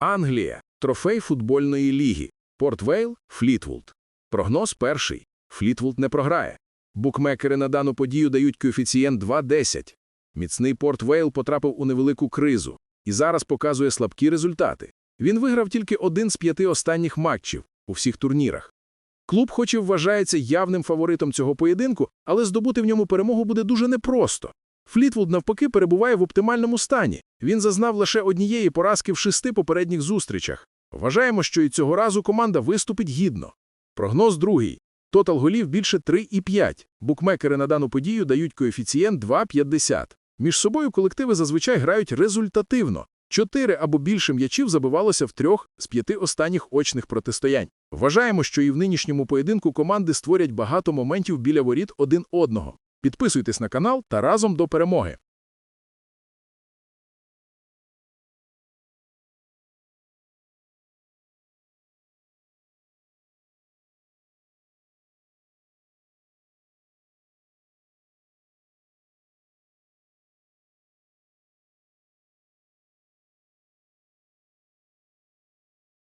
Англія. Трофей футбольної ліги. Порт Вейл, Флітвуд. Прогноз перший. Флітвуд не програє. Букмекери на дану подію дають коефіцієнт 2.10. Міцний Порт Вейл потрапив у невелику кризу і зараз показує слабкі результати. Він виграв тільки один з п'яти останніх матчів у всіх турнірах. Клуб хоч і вважається явним фаворитом цього поєдинку, але здобути в ньому перемогу буде дуже непросто. Флітвуд, навпаки, перебуває в оптимальному стані. Він зазнав лише однієї поразки в шести попередніх зустрічах. Вважаємо, що і цього разу команда виступить гідно. Прогноз другий. Тотал голів більше 3,5. Букмекери на дану подію дають коефіцієнт 2,50. Між собою колективи зазвичай грають результативно. Чотири або більше м'ячів забивалося в трьох з п'яти останніх очних протистоянь. Вважаємо, що і в нинішньому поєдинку команди створять багато моментів біля воріт один одного. Підписуйтесь на канал та разом до перемоги.